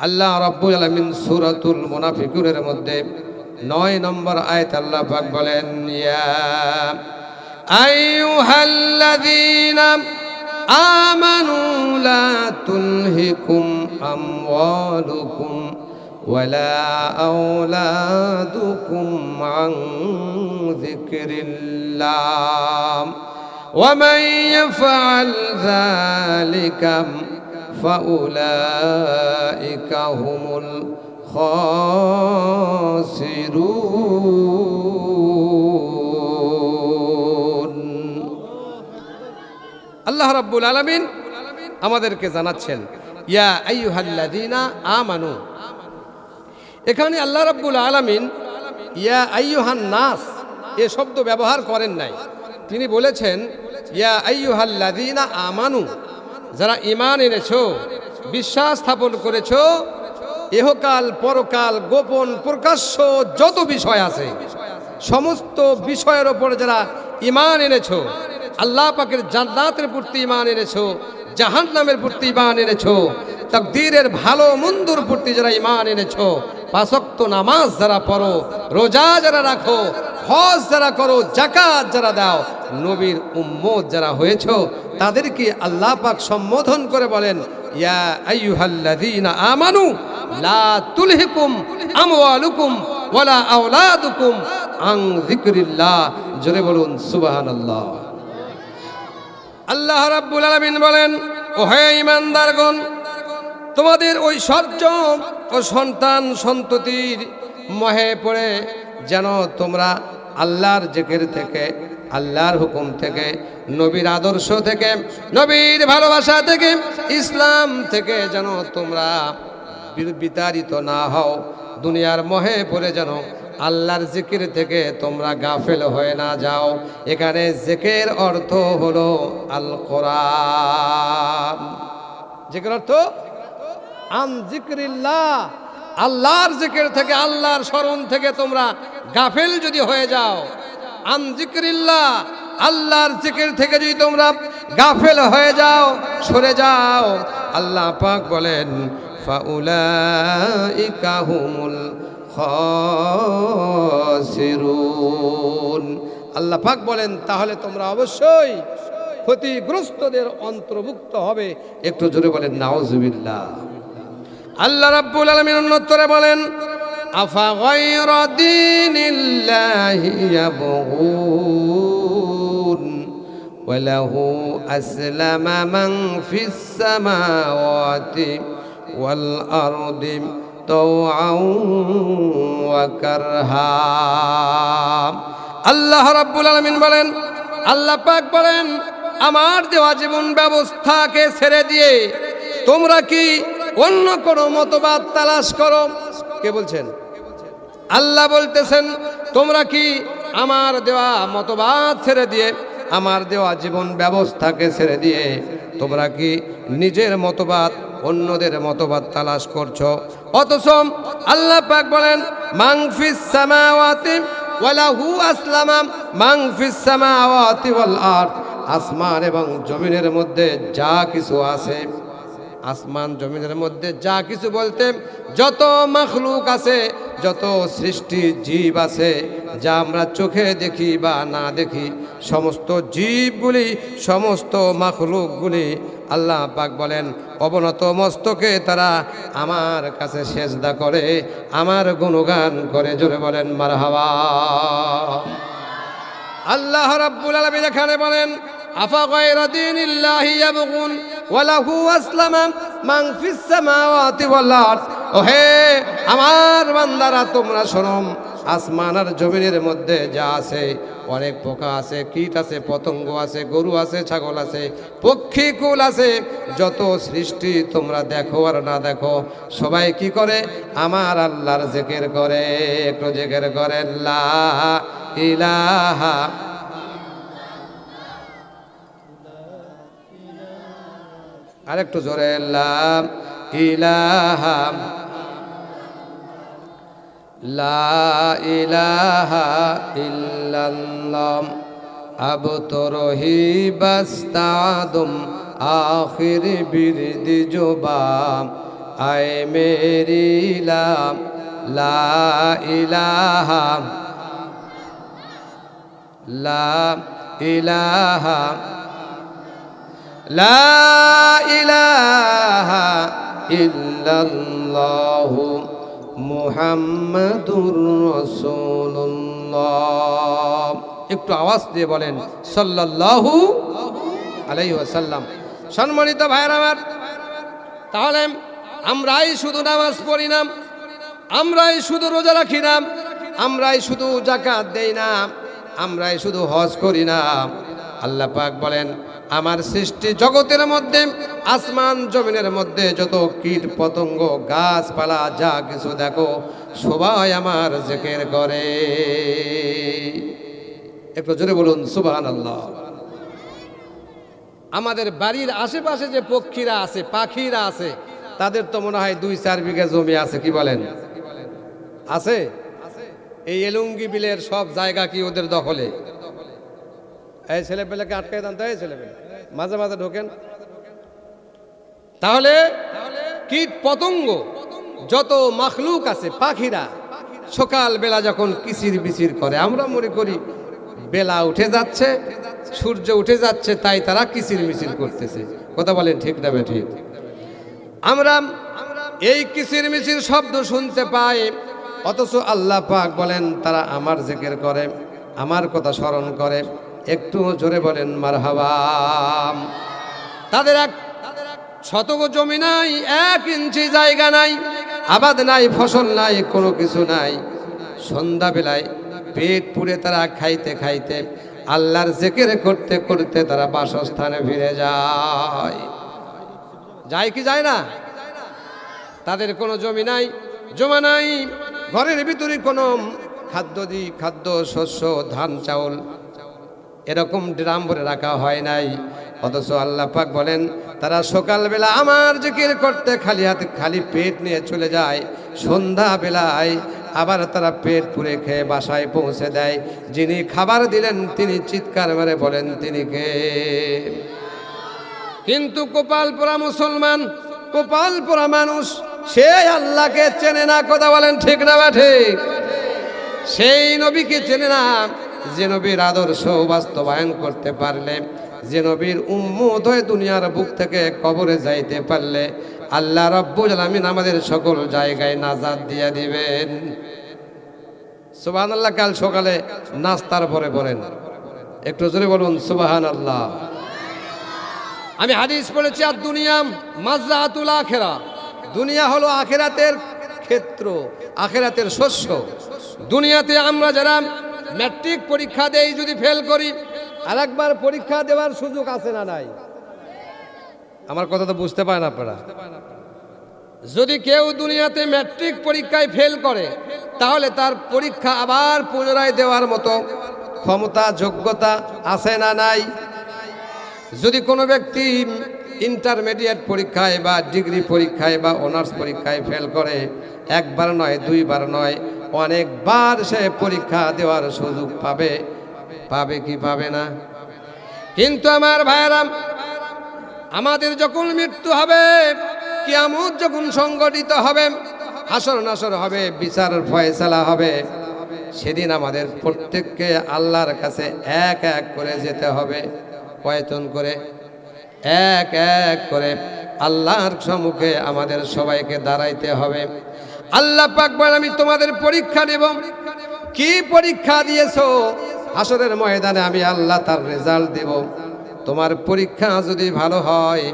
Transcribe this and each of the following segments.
আল্লাহ রব্বুল আলমিন সুরাতুল মুনাফিকুনের মধ্যে নয় নম্বর আয়াত আল্লাহ পাক বলেন ইয়া আইয়ুহাল্লাযীনা আমানু লা তুলহিকুম আমওয়ালুকুম ولا أولادكم عن ذكر الله ومن يفعل ذلك فأولئك هم الخاسرون আল্লাহ রাব্বুল আলামিন আমাদেরকে জানাচ্ছেন ইয়া আইয়ুহাল্লাযীনা আমানু এখানে আল্লাহ রাব্বুল আলামিন ইয়া আইয়ুহান নাস এ শব্দ ব্যবহার করেন নাই তিনি বলেছেন ইয়া আইয়ুহাল্লাযীনা আমানু যারা ইমান এনেছো, বিশ্বাস স্থাপন করেছ এহকাল পরকাল, গোপন, প্রকাশ্য যত বিষয় আছে, সমস্ত বিষয়ের ওপর যারা ইমান এনেছো, আল্লাহ পাকের জান্নাতের প্রতি ঈমান এনেছো, জাহান্নামের প্রতি ঈমান এনেছো, তাকদীরের ভালো, মন্দুর প্রতি যারা ইমান এনেছো পাঁচক্ত নামাজ যারা পড়ো, রোজা যারা রাখো, হজ যারা করো জাকাত যারা দাও নবীর উম্মত যারা হয়েছ, তাদেরকে আল্লাহ পাক সম্বোধন করে বলেন, ইয়া আইয়ুহাল্লাযীনা আমানু, লা তুলহিকুম আমওয়ালুকুম ওয়ালা আওলাদুকুম আন যিকরিল্লাহ। জোরে বলুন, সুবহানাল্লাহ। আল্লাহ রাব্বুল আলামিন বলেন, ও হে ঈমানদারগণ, তোমাদের ওই ঐশ্বর্য ও সন্তান সন্ততির মহে পড়ে যেন তোমরা আল্লাহর জেকের থেকে আল্লাহর হুকুম থেকে, নবীর আদর্শ থেকে, নবীর ভালোবাসা থেকে, ইসলাম থেকে যেন তোমরা বিতাড়িত না হও, দুনিয়ার মহে পড়ে যেন আল্লাহর জিকির থেকে তোমরা গাফেল হয়ে না যাও। এখানে জেকের অর্থ হলো আল কোরআন জেকের অর্থ? আন জিক্রিল্লাহ। আল্লাহর জিকির থেকে, আল্লাহর স্মরণ থেকে তোমরা গাফেল যদি হয়ে যাও আন আল্লাহর জিকির থেকে যদি তোমরা গাফেল হয়ে যাও, সরে যাও, আল্লাহ পাক বলেন, ফাউলাইকা খাসিরুন। আল্লাহ পাক বলেন, তাহলে তোমরা অবশ্যই ক্ষতিগ্রস্তদের অন্তর্ভুক্ত হবে। একটু জোরে বলেন, নাউজুবিল্লাহ। আল্লাহ রাব্বুল আলামিন উন্নতরে বলেন আফা গায়রা দীনিল্লাহি ইয়াবগুন وله أسلم من في السماوات والأرض طوعا وكرها আল্লাহ রাব্বুল আলামিন বলেন আল্লাহ পাক বলেন আমার দেওয়া জীবন ব্যবস্থাকে ছেড়ে দিয়ে তোমরা কি অন্য কোনো মতবাদ তালাশ করো কে বলছেন? আল্লাহ বলতেছেন, তোমরা কি আমার দেওয়া মতবাদ ছেড়ে দিয়ে, আমার দেওয়া জীবন ব্যবস্থাকে ছেড়ে দিয়ে, তোমরা কি নিজের মতবাদ, অন্যদের মতবাদ তালাশ করছ? অথচ আল্লাহ পাক বলেন মাংফিস সামাওয়াতি ওয়ালাহু আসলামা মাংফিস সামাওয়াতি ওয়াল আরদ, আসমান এবং জমিনের মধ্যে যা কিছু আছে। আসমান জমিনের মধ্যে যা কিছু বলতে যত মখলুক আছে, যত সৃষ্টি জীব আছে, যা আমরা চোখে দেখি বা না দেখি, সমস্ত জীবগুলি, সমস্ত মখলুকগুলি আল্লাহ পাক বলেন, অবনত মস্তকে তারা আমার কাছে সেজদা করে, আমার গুণগান করে জোরে বলেন মার হাওয়া আল্লাহ রাব্বুল আলামিন এখানে বলেন, আফা গায়রা দীনিল্লাহি ইয়াবগুন? ওয়া লাহু আসলামা মান ফিস সামাওয়াতি ওয়াল আরদ। ও হে আমার বান্দারা, তোমরা শোনো, আসমান আর জমিনের মধ্যে যা আছে, অনেক পোকা আছে, কীট আছে, পতঙ্গ আছে, গরু আছে, ছাগল আছে, পক্ষী, কুল আছে, যত সৃষ্টি তোমরা দেখো আর না দেখো, সবাই কি করে? আমার আল্লাহর জেকের করে, একটু জেকের করে ইলাহা আরেকটু জোরে লা ইলাহা। লা ইলাহা ইল্লাল্লাহ। আবতরহি বাস্তাদুম আখির বিরদি জোবা আয় মেরি লা লা ইলাহা। লা ইলাহা। লা ইলাহা ইল্লাল্লাহু মুহাম্মাদুর রাসূলুল্লাহ। একটু আওয়াজ দিয়ে বলেন, সাল্লাল্লাহু আলাইহি ওয়াসাল্লাম। সম্মানিত ভাইয়ের আমার, তাহলে আমরাই শুধু নামাজ পড়ি না, আমরাই শুধু রোজা রাখি না, আমরাই শুধু জাকাত দেই না, আমরাই শুধু হজ করি না। আল্লাহ পাক বলেন, আমার সৃষ্টি জগতের মধ্যে, আসমান জমিনের মধ্যে যত কীট পতঙ্গ, গাছপালা, যা কিছু দেখো, সবাই আমার জেকের করে। একটু জোরে বলুন সুবাহান আল্লাহ আমাদের বাড়ির আশেপাশে যে পক্ষীরা আছে, পাখিরা আছে, তাদের তো মনে হয় দুই চার বিঘা জমি আছে, কি বলেন? আছে? এই এলুঙ্গি বিলের সব জায়গা কি ওদের দখলে? এই ছেলে পেলেকে আটকাই দেন তো, এই ছেলে পেলে মাঝে মাঝে ঢোকেন। তাহলে কীট পতঙ্গ যত মাখলুক আছে, পাখিরা সকাল বেলা যখন কিচির বিচির করে, আমরা মনে করি বেলা উঠে যাচ্ছে, সূর্য উঠে যাচ্ছে, তাই তারা কিচির মিচির করতেছে। কথা বলেন ঠিক না ঠিক? আমরা এই কিচির মিচির শব্দ শুনতে পাই, অথচ আল্লাহ পাক বলেন, তারা আমার জেকের করে, আমার কথা স্মরণ করে। একটু জোরে বলেন মারহাবাম তাদের এক শতক জমি নাই, এক ইঞ্চি জায়গা নাই, আবাদ নাই, ফসল নাই, কোনো কিছু নাই। সন্ধ্যাবেলায় পেট পুড়ে তারা খাইতে খাইতে আল্লাহর জেকের করতে করতে তারা বাসস্থানে ফিরে যায়। যায় কি যায় না? তাদের কোনো জমি নাই, জমা নাই, ঘরের ভিতরে কোনো খাদ্য দি, খাদ্য, শস্য, ধান, চাউল এরকম ড্রাম ভরে রাখা হয় নাই। অথচ আল্লাহ পাক বলেন, তারা সকালবেলা আমার জিকির করতে খালি হাতে খালি পেট নিয়ে চলে যায়, সন্ধ্যাবেলায় আবার তারা পেট পুরে খেয়ে বাসায় পৌঁছে দেয়। যিনি খাবার দিলেন, তিনি চিৎকার মেরে বলেন, তিনি কে? কিন্তু কোপালপুরা মুসলমান কোপালপুরা মানুষ, সে আল্লাহকে চেনে না, কথা বলেন ঠিক না বা ঠিক? সেই নবীকে চেনে না যে নবীর আদর্শ বাস্তবায়ন করতে পারলে, যে নবীর উম্মত হয়ে দুনিয়ার বুক থেকে কবরে যাইতে পারলে, আল্লাহ রব্বুল আলামিন আমাদের সকল জায়গায় নাজাদ দিয়ে দিবেন। সুবাহান আল্লাহ কাল সকালে নাস্তার পরে পড়েন একটু জোরে বলুন সুবাহান আল্লাহ আমি হাদিস পড়েছি, আর দুনিয়া মাজরাতুল আখেরা। দুনিয়া হলো আখেরাতের ক্ষেত্র, আখেরাতের শস্য। দুনিয়াতে আমরা যারা ম্যাট্রিক পরীক্ষা দেই যদি ফেল করি আর একবার পরীক্ষা দেওয়ার সুযোগ আছে না নাই? আমার কথা তো বুঝতে পারেন আপনারা। যদি কেউ দুনিয়াতে ম্যাট্রিক পরীক্ষায় ফেল করে, তাহলে তার পরীক্ষা আবার পুনরায় দেওয়ার মতো ক্ষমতা, যোগ্যতা আছে না নাই? যদি কোনো ব্যক্তি ইন্টারমিডিয়েট পরীক্ষায় বা ডিগ্রি পরীক্ষায় বা অনার্স পরীক্ষায় ফেল করে, একবার নয়, দুইবার নয় অনেকবার সে পরীক্ষা দেওয়ার সুযোগ পাবে। পাবে কি পাবে না? কিন্তু আমার ভাইয়েরাম আমাদের যখন মৃত্যু হবে, কিয়ামত যখন সংগঠিত হবে হাসর নাসর হবে বিচার ফয়সালা হবে, সেদিন আমাদের প্রত্যেককে আল্লাহর কাছে এক এক করে যেতে হবে। কয়তন করে? এক এক করে। আল্লাহর সম্মুখে আমাদের সবাইকে দাঁড়াইতে হবে। আল্লাহ পাকবার আমি তোমাদের পরীক্ষা নেব। কি পরীক্ষা দিয়েছ? হাসরের ময়দানে আমি আল্লাহ তার রেজাল্ট দেব। তোমার পরীক্ষা যদি ভালো হয়,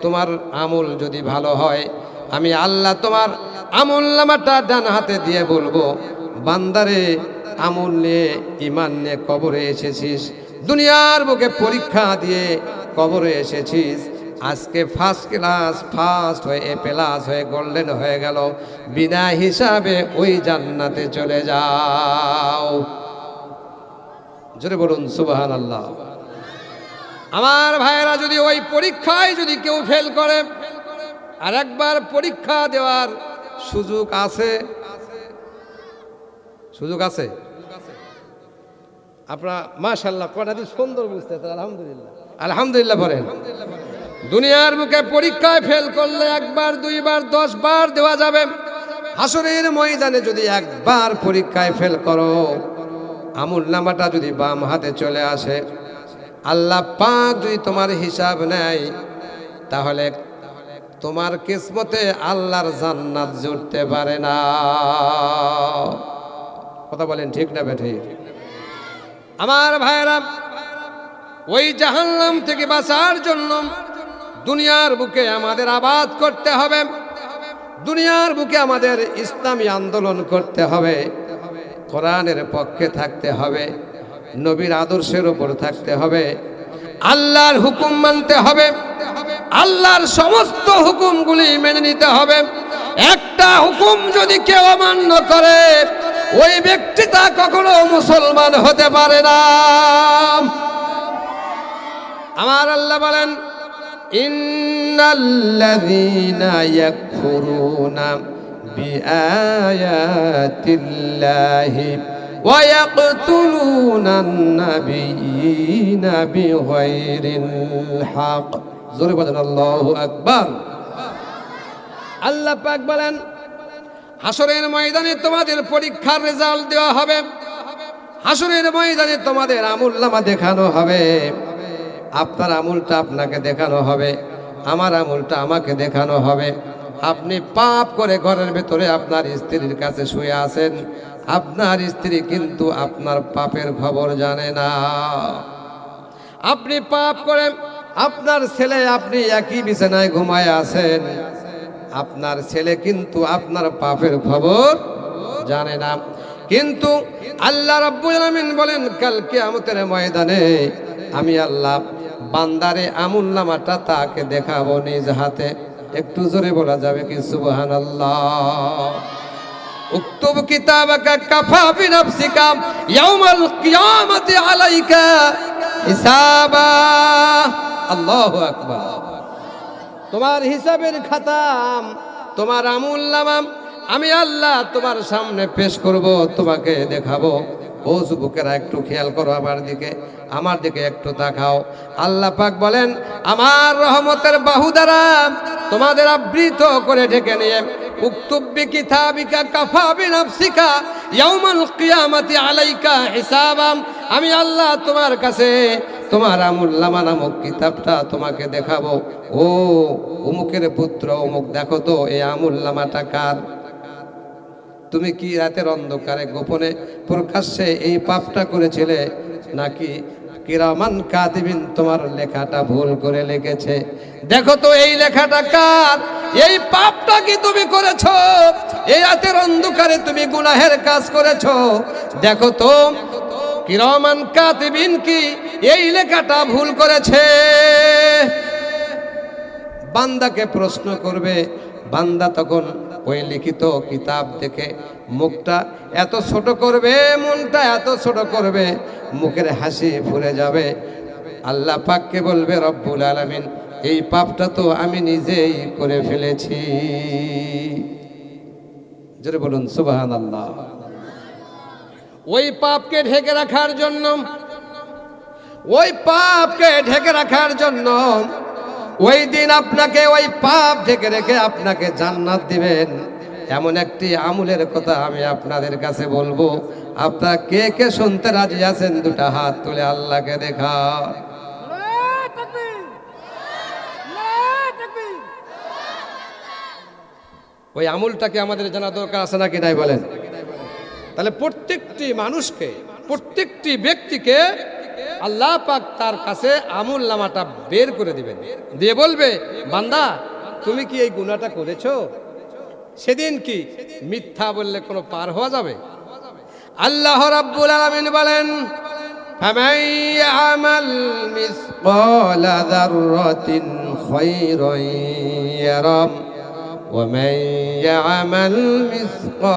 তোমার আমল যদি ভালো হয়, আমি আল্লাহ তোমার আমল নামাটা ডান হাতে দিয়ে বলব, বান্দারে, আমল নিয়ে ইমান নিয়ে কবরে এসেছিস, দুনিয়ার বুকে পরীক্ষা দিয়ে কবরে এসেছিস। আজকে ফার্স্ট ক্লাস ফার্স্ট হয়ে এ প্লাস হয়ে গোল্ডেন হয়ে গেল। বিনা হিসাবে ওই জান্নাতে চলে যাও। জোরে বলুন সুবাহান আল্লাহ আমার ভাইয়েরা, যদি ওই পরীক্ষায় যদি কেউ ফেল করে আর একবার পরীক্ষা দেওয়ার সুযোগ আছে? সুযোগ আছে? আপনার মাশাল্লাহ কটা সুন্দর বুঝতে আলহামদুলিল্লাহ। আলহামদুলিল্লাহ বলেন। দুনিয়ার বুকে পরীক্ষায় ফেল করলে একবার, দুইবার দশ বার দেওয়া যাবে। হাসরের ময়দানে যদি একবার পরীক্ষায় ফেল করো, আমুল নামাটা যদি বাম হাতে চলে আসে, আল্লাহ পাক যদি তোমার হিসাব নেয়, তাহলে তোমার কিসমতে আল্লাহর জান্নাত জুটতে পারে না। কথা বলেন ঠিক না বেঠি? আমার ভাইরা ওই জাহান্নাম থেকে বাঁচার জন্য দুনিয়ার বুকে আমাদের আবাদ করতে হবে। দুনিয়ার বুকে আমাদের ইসলামী আন্দোলন করতে হবে। কোরআনের পক্ষে থাকতে হবে। নবীর আদর্শের উপর থাকতে হবে। আল্লাহর হুকুম মানতে হবে। আল্লাহর সমস্ত হুকুমগুলি মেনে নিতে হবে। একটা হুকুম যদি কেউ অমান্য করে, ওই ব্যক্তিটা কখনো মুসলমান হতে পারে না। আমার আল্লাহ বলেন ইন্নাল্লাযীনা ইয়াকফুরুনা বিআয়াতিল্লাহি ওয়া ইয়াকতুলুনা আন-নাবিয়্যিনা বিগাইরিল হক। জোরে বলেন, আল্লাহু আকবার। আল্লাহ পাক বলেন হাসরের ময়দানে তোমাদের পরীক্ষার রেজাল্ট দেওয়া হবে। হাসরের ময়দানে তোমাদের আমুল্লামা দেখানো হবে। আপনার আমুলটা আপনাকে দেখানো হবে, আমার আমুলটা আমাকে দেখানো হবে। আপনি পাপ করে ঘরের ভেতরে আপনার স্ত্রীর কাছে শুয়ে আছেন, আপনার স্ত্রী কিন্তু আপনার পাপের খবর জানে না। আপনি পাপ করে, আপনার ছেলে আপনি একই বিছানায় ঘুমায় আছেন, আপনার ছেলে কিন্তু আপনার পাপের খবর জানে না। কিন্তু আল্লাহ রাব্বুল আলামিন বলেন, কাল কিয়ামতের ময়দানে আমি আল্লাহ বান্দারে আমুল নামাটা তাকে দেখাবো নিজ হাতে। একটু জোরে বলা যাবে কি, সুবহানাল্লাহ। উক্তুব কিতাবাকা কাফা বিনাফসিকা ইয়াউমাল কিয়ামাতি আলাইকা হিসাবা। আল্লাহু আকবার। তোমার হিসাবের খাতাম, তোমার আমুল নামাম আমি আল্লাহ তোমার সামনে পেশ করব, তোমাকে দেখাবো। ও যুবকেরা, একটু খেয়াল করো আমার দিকে আমার দিকে একটু তাকাও। আল্লাহ পাক বলেন, আমার রহমতের বাহু দ্বারা তোমাদের আবৃত করে ঢেকে নিয়ে, উক্তুব্বি কিতাবিকা কাফা বিনাফসিকা, ইয়াউমাল কিয়ামাতি আলাইকা হিসাবাম। আমি আল্লাহ তোমার কাছে তোমার আমুল্লামা নামক কিতাবটা তোমাকে দেখাবো। ও অমুকের পুত্র অমুক দেখো তো, এই আমুল্লামাটা কার? তুমি কি রাতের অন্ধকারে গোপনে প্রকাশ্যে এই পাপটা করেছিলে? নাকি কিরামান কাতিবিন তোমার লেখাটা ভুল করে লিখেছে? দেখো তো এই লেখাটা কার? এই পাপটা কি তুমি করেছ? এই রাতের অন্ধকারে তুমি গুনাহের কাজ করেছ। দেখো তো, কিরমান কাতিবিন কি এই লেখাটা ভুল করেছে? বান্দাকে প্রশ্ন করবে, বান্দা তখন ওই লিখিত কিতাব দেখে মুখটা এত ছোট করবে, মনটা এত ছোট করবে, মুখের হাসি ফুরে যাবে। আল্লাহ পাককে বলবে, রব্বুল আলামিন, এই পাপটা তো আমি নিজেই করে ফেলেছি। জোরে বলুন সুবাহান আল্লাহ ওই পাপকে ঢেকে রাখার জন্য, ওই পাপকে ঢেকে রাখার জন্য ওই দিন আপনাকে ওই পাপ ঢেকে রেখে আপনাকে জান্নাত দিবেন। এমন একটি আমুলের কথা আমি আপনাদের কাছে বলব। আপনারা কে কে শুনতে রাজি আছেন? দুটা হাত তুলে আল্লাহকে দেখা! ওই আমুলটাকে আমাদের জানা দরকার আছে নাকি? নাই বলেন। তাহলে প্রত্যেকটি মানুষকে, প্রত্যেকটি ব্যক্তিকে আল্লাহ পাক তার কাছে আমুল নামাটা বের করে দিবেন দিয়ে বলবে বান্দা তুমি কি এই গুণাটা করেছো সেদিন কি মিথ্যা বললে কোনো পার হওয়া যাবে আল্লাহ রাব্বুল আলামিন বলেন فمن يعمل مثقال ذرة خيرا يرى ومن يعمل مثقال